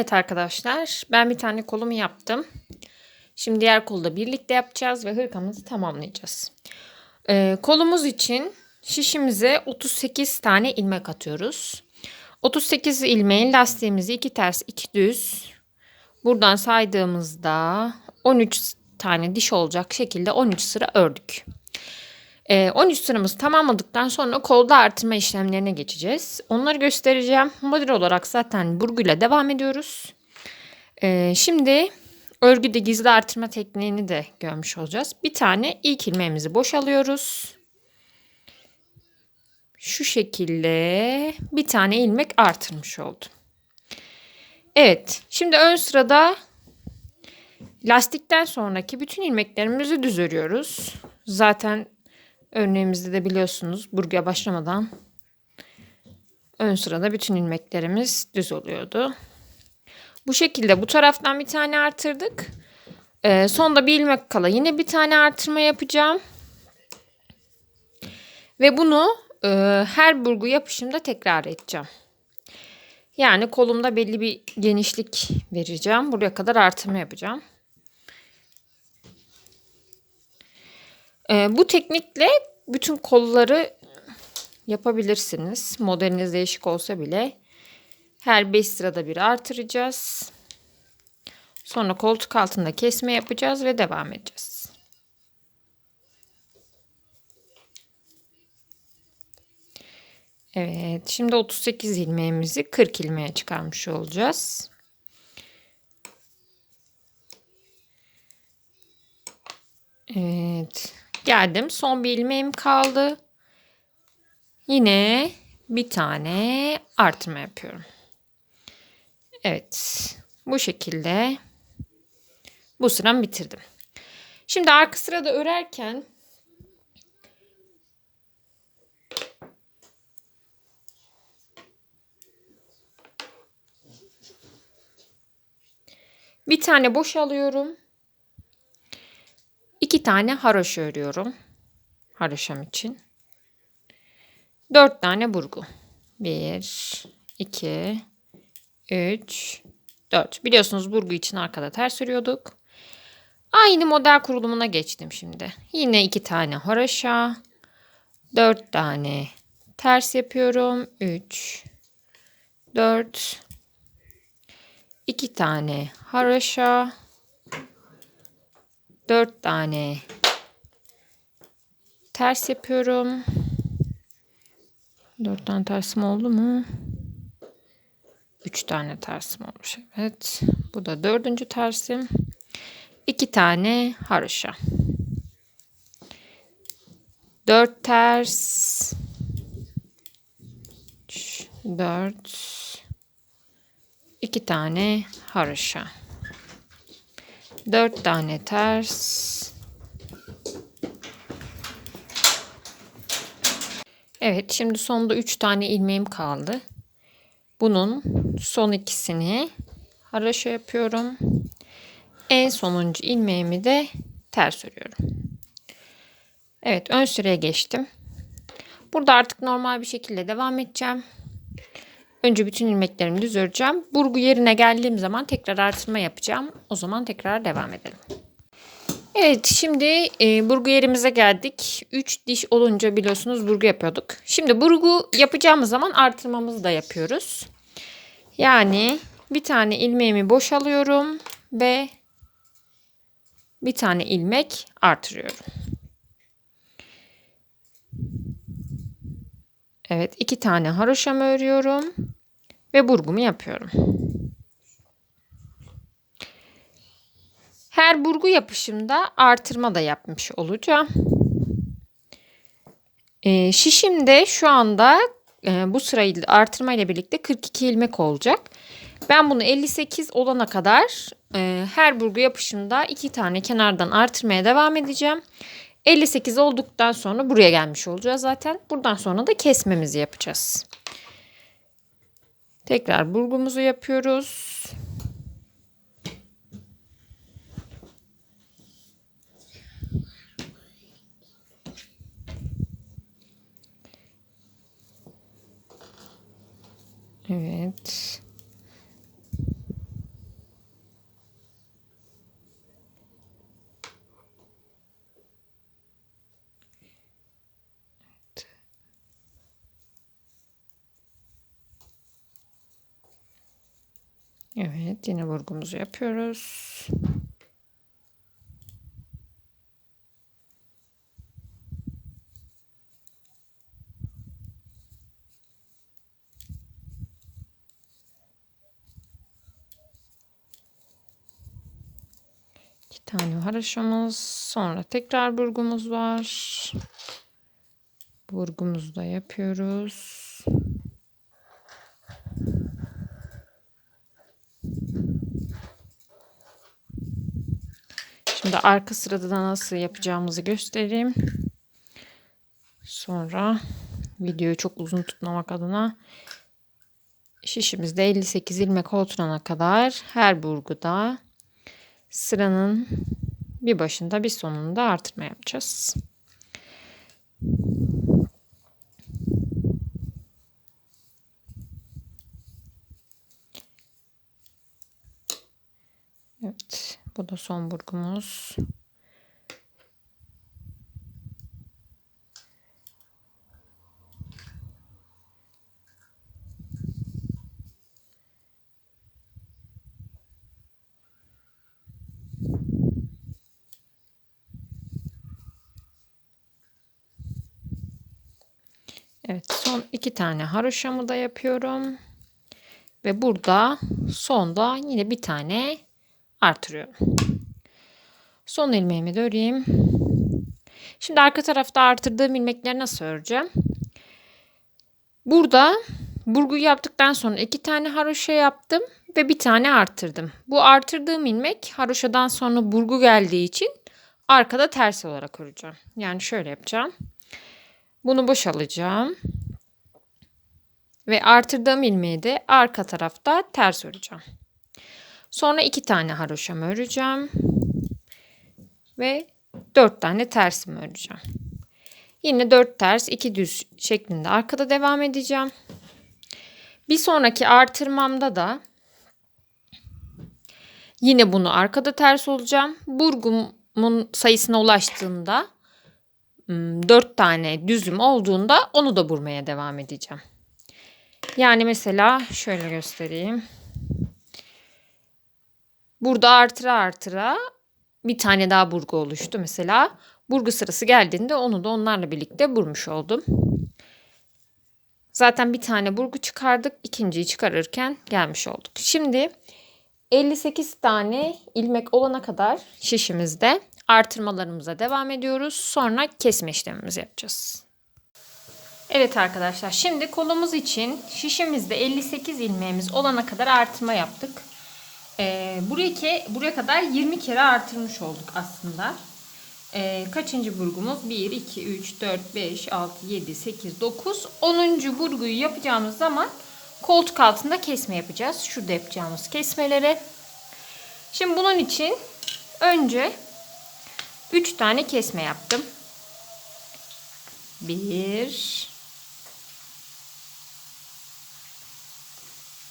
Evet arkadaşlar ben bir tane kolumu yaptım. Şimdi diğer kolu da birlikte yapacağız ve hırkamızı tamamlayacağız. Ee, kolumuz için şişimize 38 tane ilmek atıyoruz. 38 ilmeğin lastiğimizi iki ters iki düz buradan saydığımızda 13 tane diş olacak şekilde 13 sıra ördük. 13 ee, sıramızı tamamladıktan sonra kolda artırma işlemlerine geçeceğiz. Onları göstereceğim. Model olarak zaten burguyla devam ediyoruz. Ee, şimdi örgüde gizli artırma tekniğini de görmüş olacağız. Bir tane ilk ilmeğimizi boşalıyoruz. Şu şekilde bir tane ilmek artırmış oldum. Evet şimdi ön sırada lastikten sonraki bütün ilmeklerimizi düz örüyoruz. Zaten Örneğimizde de biliyorsunuz burguya başlamadan ön sırada bütün ilmeklerimiz düz oluyordu. Bu şekilde bu taraftan bir tane artırdık. Ee, sonda bir ilmek kala yine bir tane artırma yapacağım. Ve bunu e, her burgu yapışımda tekrar edeceğim. Yani kolumda belli bir genişlik vereceğim. Buraya kadar artırma yapacağım. Ee, bu teknikle bütün kolları yapabilirsiniz. Modeliniz değişik olsa bile her 5 sırada bir artıracağız. Sonra koltuk altında kesme yapacağız ve devam edeceğiz. Evet, şimdi 38 ilmeğimizi 40 ilmeğe çıkarmış olacağız. Geldim. Son bir ilmeğim kaldı. Yine bir tane artırma yapıyorum. Evet. Bu şekilde bu sıramı bitirdim. Şimdi arka sırada örerken bir tane boş alıyorum. İki tane haroşa örüyorum. Haroşam için. Dört tane burgu. Bir, iki, üç, dört. Biliyorsunuz burgu için arkada ters örüyorduk. Aynı model kurulumuna geçtim şimdi. Yine iki tane haroşa. Dört tane ters yapıyorum. Üç, dört, iki tane haroşa. 4 tane ters yapıyorum. 4 tane tersim oldu mu? 3 tane tersim olmuş. Evet. Bu da dördüncü tersim. 2 tane haroşa. 4 ters. 4 2 tane haroşa. 4 tane ters. Evet şimdi sonda 3 tane ilmeğim kaldı. Bunun son ikisini haraşo yapıyorum. En sonuncu ilmeğimi de ters örüyorum. Evet ön sıraya geçtim. Burada artık normal bir şekilde devam edeceğim. Önce bütün ilmeklerimi düz öreceğim. Burgu yerine geldiğim zaman tekrar artırma yapacağım. O zaman tekrar devam edelim. Evet şimdi e, burgu yerimize geldik. 3 diş olunca biliyorsunuz burgu yapıyorduk. Şimdi burgu yapacağımız zaman artırmamızı da yapıyoruz. Yani bir tane ilmeğimi boşalıyorum ve bir tane ilmek artırıyorum. Evet iki tane haroşamı örüyorum ve burgumu yapıyorum. Her burgu yapışımda artırma da yapmış olacağım. E, şişimde şu anda e, bu sırayı artırma ile birlikte 42 ilmek olacak. Ben bunu 58 olana kadar e, her burgu yapışımda iki tane kenardan artırmaya devam edeceğim. 58 olduktan sonra buraya gelmiş olacağız zaten. Buradan sonra da kesmemizi yapacağız. Tekrar burgumuzu yapıyoruz. Evet. Evet yine vurgumuzu yapıyoruz. İki tane haroşamız. Sonra tekrar burgumuz var. Burgumuzu da yapıyoruz. Şimdi arka sırada da nasıl yapacağımızı göstereyim. Sonra videoyu çok uzun tutmamak adına şişimizde 58 ilmek oturana kadar her burguda sıranın bir başında bir sonunda artırma yapacağız. Evet, bu da son burgumuz. Evet son iki tane haroşamı da yapıyorum. Ve burada sonda yine bir tane artırıyorum. Son ilmeğimi de öreyim. Şimdi arka tarafta artırdığım ilmekleri nasıl öreceğim? Burada burguyu yaptıktan sonra iki tane haroşa yaptım ve bir tane artırdım. Bu artırdığım ilmek haroşadan sonra burgu geldiği için arkada ters olarak öreceğim. Yani şöyle yapacağım. Bunu boşalacağım. Ve artırdığım ilmeği de arka tarafta ters öreceğim. Sonra iki tane haroşamı öreceğim. Ve dört tane tersimi öreceğim. Yine dört ters iki düz şeklinde arkada devam edeceğim. Bir sonraki artırmamda da yine bunu arkada ters olacağım. Burgumun sayısına ulaştığında 4 tane düzüm olduğunda onu da vurmaya devam edeceğim. Yani mesela şöyle göstereyim. Burada artıra artıra bir tane daha burgu oluştu mesela. Burgu sırası geldiğinde onu da onlarla birlikte vurmuş oldum. Zaten bir tane burgu çıkardık. ikinciyi çıkarırken gelmiş olduk. Şimdi 58 tane ilmek olana kadar şişimizde artırmalarımıza devam ediyoruz. Sonra kesme işlemimizi yapacağız. Evet arkadaşlar şimdi kolumuz için şişimizde 58 ilmeğimiz olana kadar artırma yaptık. Ee, buraya, ke, buraya kadar 20 kere artırmış olduk aslında. Ee, kaçıncı burgumuz? 1, 2, 3, 4, 5, 6, 7, 8, 9. 10. burguyu yapacağımız zaman koltuk altında kesme yapacağız. Şurada yapacağımız kesmeleri. Şimdi bunun için önce 3 tane kesme yaptım. 1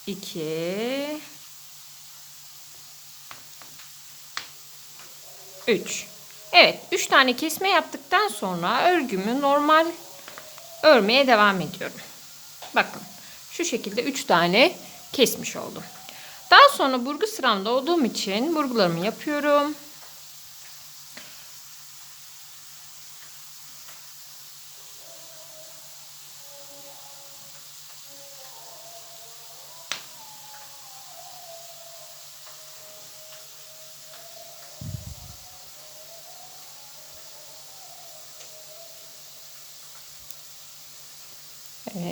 2 3 Evet 3 tane kesme yaptıktan sonra örgümü normal örmeye devam ediyorum. Bakın şu şekilde 3 tane kesmiş oldum. Daha sonra burgu sıramda olduğum için burgularımı yapıyorum.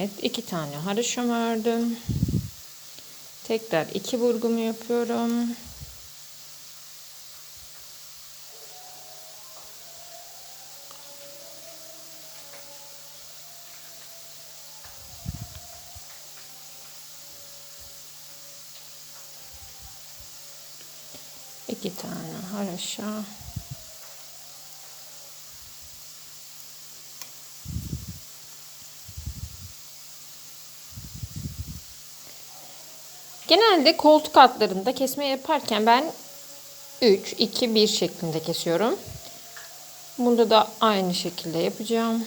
Evet iki tane haroşam ördüm. Tekrar iki vurgumu yapıyorum. İki tane haroşa. Genelde koltuk altlarında kesme yaparken ben 3, 2, 1 şeklinde kesiyorum. Bunda da aynı şekilde yapacağım.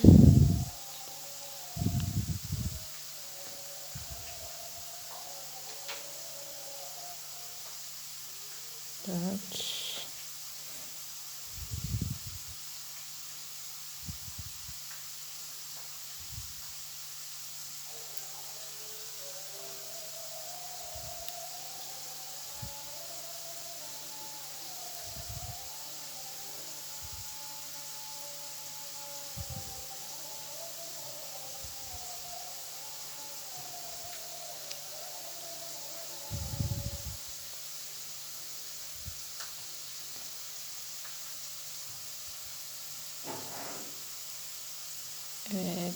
Evet.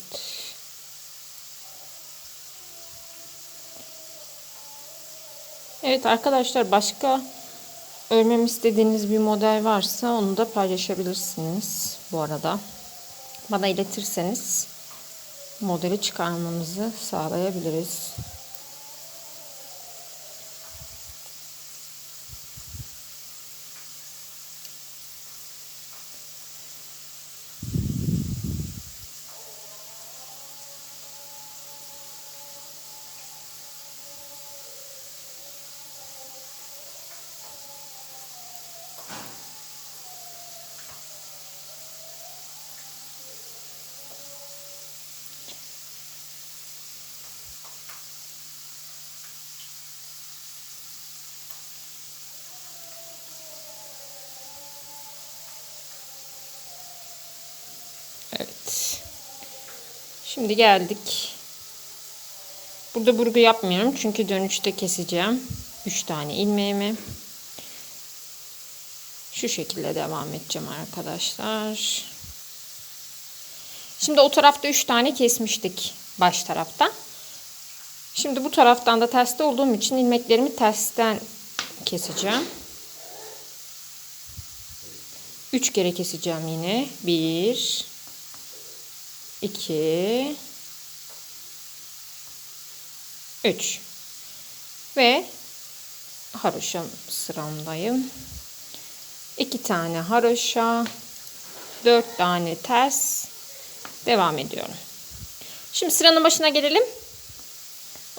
Evet arkadaşlar başka örmemi istediğiniz bir model varsa onu da paylaşabilirsiniz bu arada. Bana iletirseniz modeli çıkarmamızı sağlayabiliriz. Şimdi geldik. Burada burgu yapmıyorum çünkü dönüşte keseceğim. 3 tane ilmeğimi. Şu şekilde devam edeceğim arkadaşlar. Şimdi o tarafta 3 tane kesmiştik baş tarafta. Şimdi bu taraftan da terste olduğum için ilmeklerimi tersten keseceğim. 3 kere keseceğim yine. 1 2 3 ve haroşa sıramdayım. 2 tane haroşa, 4 tane ters devam ediyorum. Şimdi sıranın başına gelelim.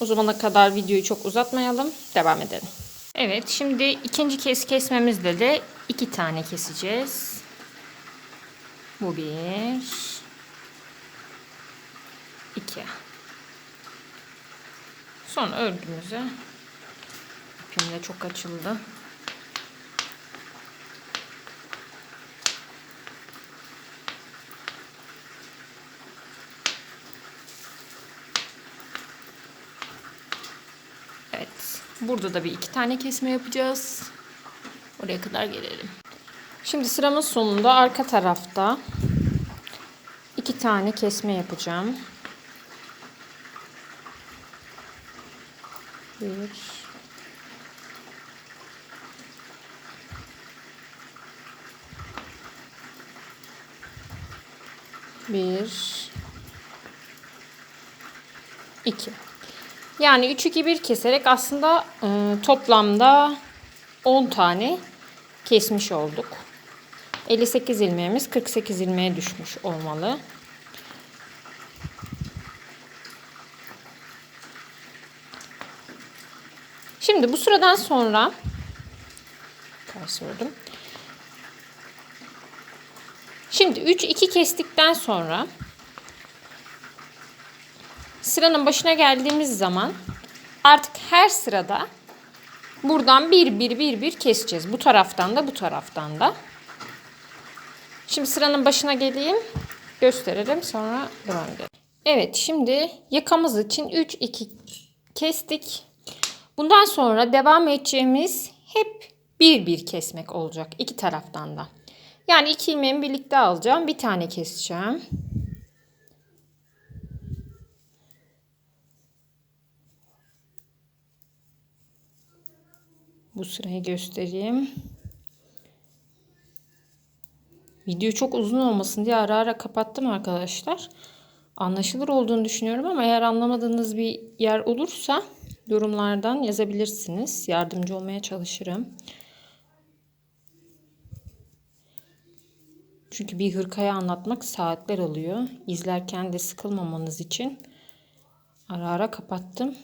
O zamana kadar videoyu çok uzatmayalım. Devam edelim. Evet şimdi ikinci kez kesmemizde de iki tane keseceğiz. Bu bir. İki. Sonra örgümüzü ipim de çok açıldı. Evet. Burada da bir iki tane kesme yapacağız. Oraya kadar gelelim. Şimdi sıramın sonunda arka tarafta iki tane kesme yapacağım. Bir. Bir. iki. Yani 3 2 1 keserek aslında e, toplamda 10 tane kesmiş olduk. 58 ilmeğimiz 48 ilmeğe düşmüş olmalı. Şimdi bu sıradan sonra ters. Şimdi 3 2 kestikten sonra sıranın başına geldiğimiz zaman artık her sırada buradan bir bir bir bir keseceğiz. Bu taraftan da bu taraftan da. Şimdi sıranın başına geleyim. Gösterelim sonra devam edelim. Evet şimdi yakamız için 3 2 kestik. Bundan sonra devam edeceğimiz hep bir bir kesmek olacak iki taraftan da. Yani iki ilmeğimi birlikte alacağım. Bir tane keseceğim. Bu sırayı göstereyim. Video çok uzun olmasın diye ara ara kapattım arkadaşlar. Anlaşılır olduğunu düşünüyorum ama eğer anlamadığınız bir yer olursa yorumlardan yazabilirsiniz. Yardımcı olmaya çalışırım. Çünkü bir hırkayı anlatmak saatler alıyor. İzlerken de sıkılmamanız için ara ara kapattım.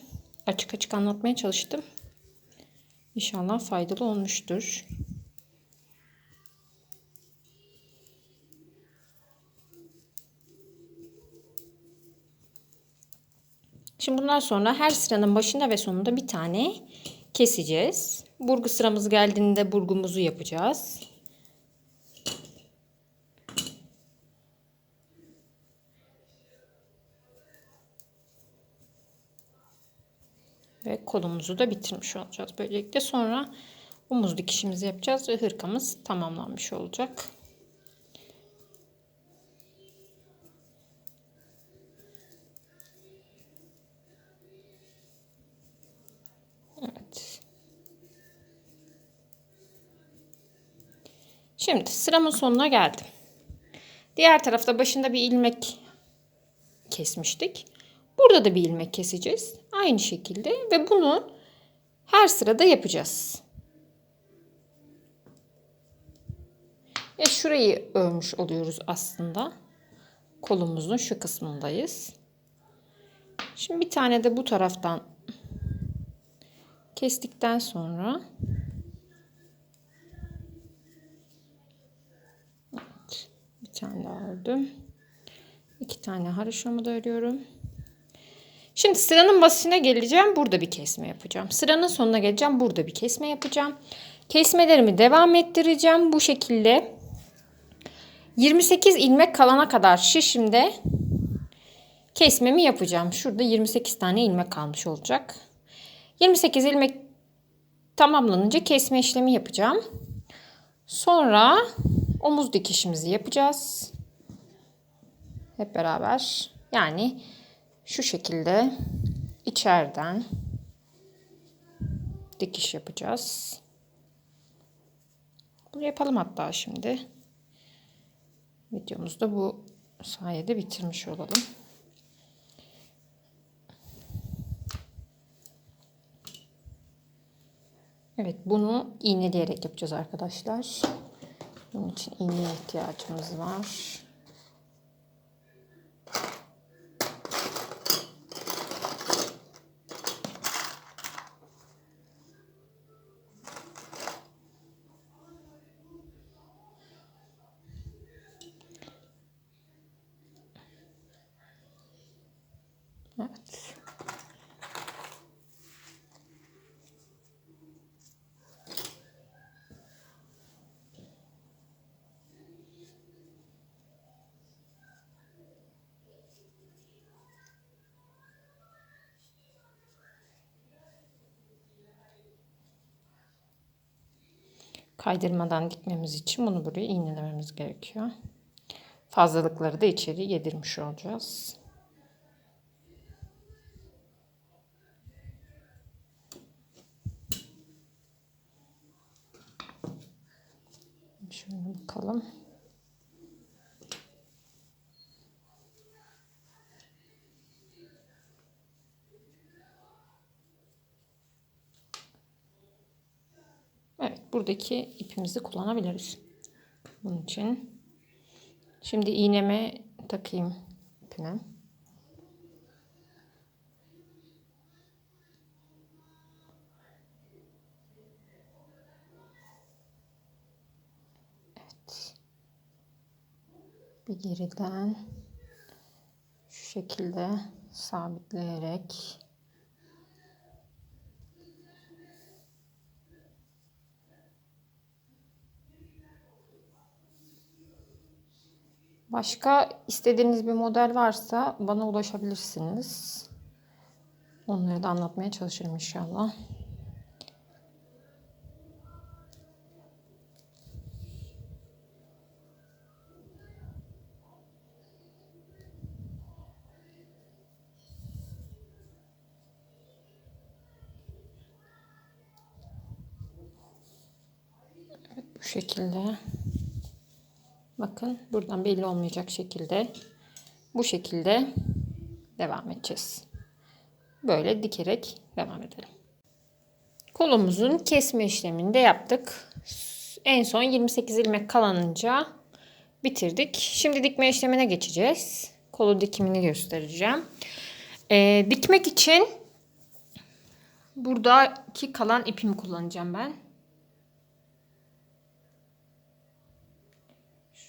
Açık açık anlatmaya çalıştım. İnşallah faydalı olmuştur. Şimdi bundan sonra her sıranın başında ve sonunda bir tane keseceğiz. Burgu sıramız geldiğinde burgumuzu yapacağız. Ve kolumuzu da bitirmiş olacağız. Böylelikle sonra omuz dikişimizi yapacağız ve hırkamız tamamlanmış olacak. Şimdi sıramın sonuna geldim. Diğer tarafta başında bir ilmek kesmiştik. Burada da bir ilmek keseceğiz. Aynı şekilde ve bunu her sırada yapacağız. Ve şurayı örmüş oluyoruz aslında. Kolumuzun şu kısmındayız. Şimdi bir tane de bu taraftan kestikten sonra evet, bir tane daha ördüm. İki tane haroşamı da örüyorum. Şimdi sıranın başına geleceğim. Burada bir kesme yapacağım. Sıranın sonuna geleceğim. Burada bir kesme yapacağım. Kesmelerimi devam ettireceğim. Bu şekilde 28 ilmek kalana kadar şişimde kesmemi yapacağım. Şurada 28 tane ilmek kalmış olacak. 28 ilmek tamamlanınca kesme işlemi yapacağım. Sonra omuz dikişimizi yapacağız. Hep beraber. Yani şu şekilde içeriden dikiş yapacağız. Bunu yapalım hatta şimdi. Videomuzu da bu sayede bitirmiş olalım. Evet bunu iğneleyerek yapacağız arkadaşlar. Bunun için iğneye ihtiyacımız var. Evet. Kaydırmadan dikmemiz için bunu buraya iğnelememiz gerekiyor. Fazlalıkları da içeri yedirmiş olacağız. Şöyle bakalım. Evet, buradaki ipimizi kullanabiliriz. Bunun için. Şimdi iğneme takayım ipine. Evet. Bir geriden şu şekilde sabitleyerek Başka istediğiniz bir model varsa bana ulaşabilirsiniz. Onları da anlatmaya çalışırım inşallah. Evet bu şekilde. Bakın buradan belli olmayacak şekilde bu şekilde devam edeceğiz. Böyle dikerek devam edelim. Kolumuzun kesme işlemini de yaptık. En son 28 ilmek kalanınca bitirdik. Şimdi dikme işlemine geçeceğiz. Kolu dikimini göstereceğim. Ee, dikmek için buradaki kalan ipimi kullanacağım ben.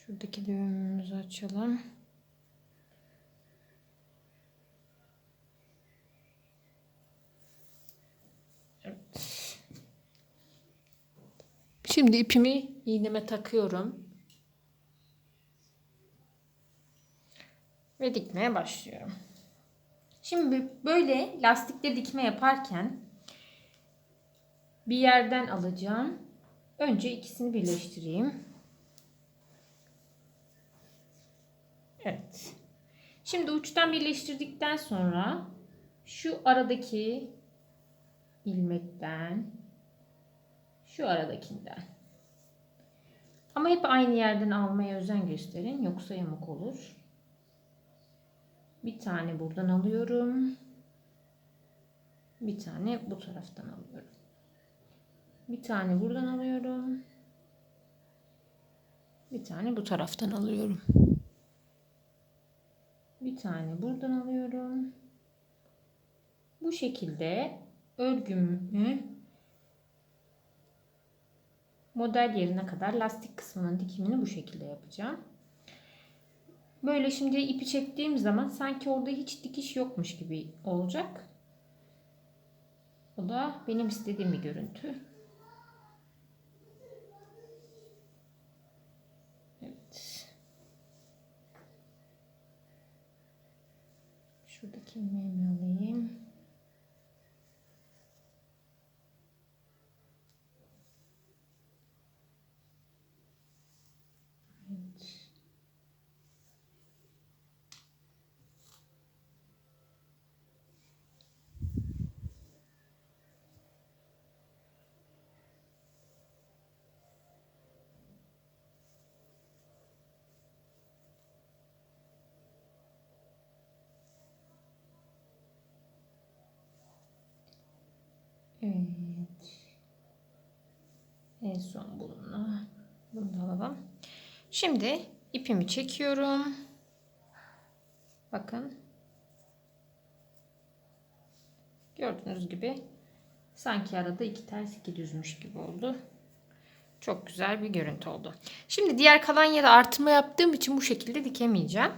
Şuradaki düğümümüzü açalım. Evet. Şimdi ipimi iğneme takıyorum. Ve dikmeye başlıyorum. Şimdi böyle lastikle dikme yaparken bir yerden alacağım. Önce ikisini birleştireyim. Evet. Şimdi uçtan birleştirdikten sonra şu aradaki ilmekten şu aradakinden Ama hep aynı yerden almaya özen gösterin. Yoksa yamuk olur. Bir tane buradan alıyorum. Bir tane bu taraftan alıyorum. Bir tane buradan alıyorum. Bir tane bu taraftan alıyorum. Bir tane buradan alıyorum. Bu şekilde örgümü model yerine kadar lastik kısmının dikimini bu şekilde yapacağım. Böyle şimdi ipi çektiğim zaman sanki orada hiç dikiş yokmuş gibi olacak. Bu da benim istediğim bir görüntü. Evet. Şuradaki ilmeğimi alayım. Evet. Evet. En son bununla bunu da alalım. Şimdi ipimi çekiyorum. Bakın. Gördüğünüz gibi sanki arada iki ters iki düzmüş gibi oldu. Çok güzel bir görüntü oldu. Şimdi diğer kalan yere artırma yaptığım için bu şekilde dikemeyeceğim.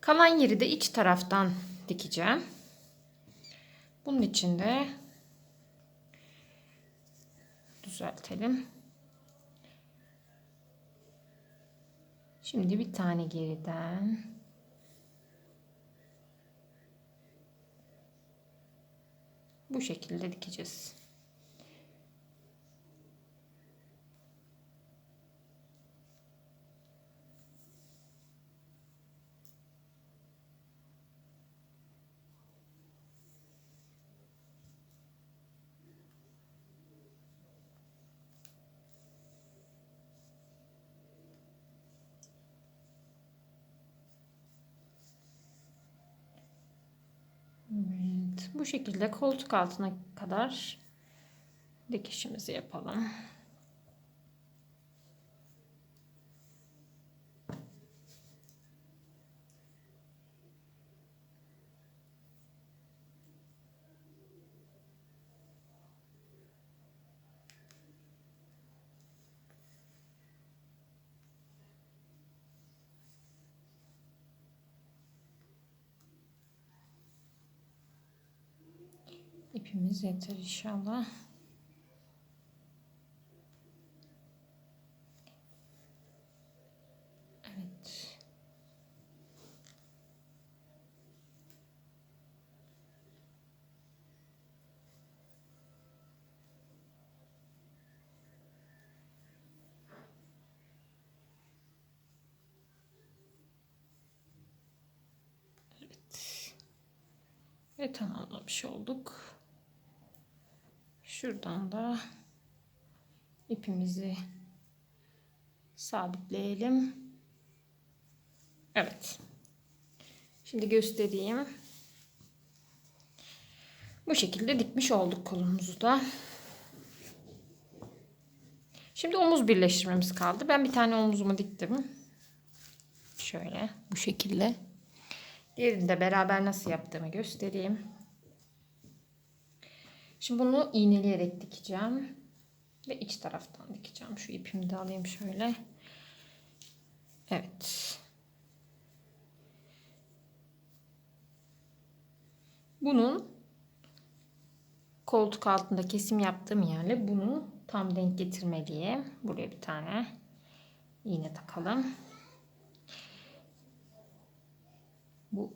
Kalan yeri de iç taraftan dikeceğim. Bunun için de düzeltelim. Şimdi bir tane geriden bu şekilde dikeceğiz. Bu şekilde koltuk altına kadar dikişimizi yapalım. İpimiz yeter inşallah. Evet. Evet. Ve tamamlamış olduk. Şuradan da ipimizi sabitleyelim. Evet. Şimdi göstereyim. Bu şekilde dikmiş olduk kolumuzu da. Şimdi omuz birleştirmemiz kaldı. Ben bir tane omuzumu diktim. Şöyle bu şekilde. Diğerini de beraber nasıl yaptığımı göstereyim. Şimdi bunu iğneleyerek dikeceğim. Ve iç taraftan dikeceğim. Şu ipimi de alayım şöyle. Evet. Bunun koltuk altında kesim yaptığım yerle bunu tam denk getirmeliyim. Buraya bir tane iğne takalım. Bu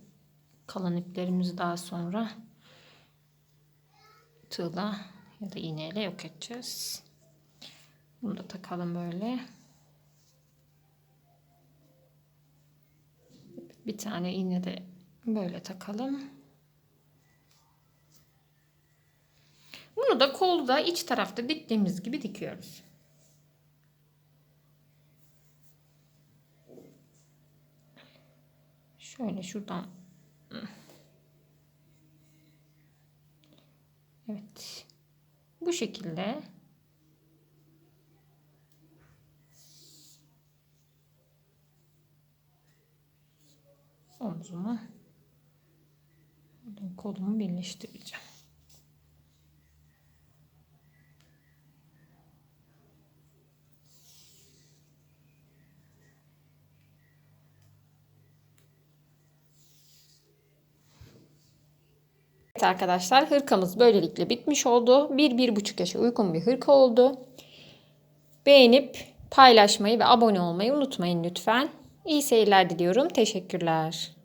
kalan iplerimizi daha sonra tığla ya da iğneyle yok edeceğiz. Bunu da takalım böyle. Bir tane iğne de böyle takalım. Bunu da kolda iç tarafta diktiğimiz gibi dikiyoruz. Şöyle şuradan şekilde omzumu kolumu birleştireceğim. Arkadaşlar hırkamız böylelikle bitmiş oldu. 1-1,5 yaşa uygun bir hırka oldu. Beğenip paylaşmayı ve abone olmayı unutmayın lütfen. İyi seyirler diliyorum. Teşekkürler.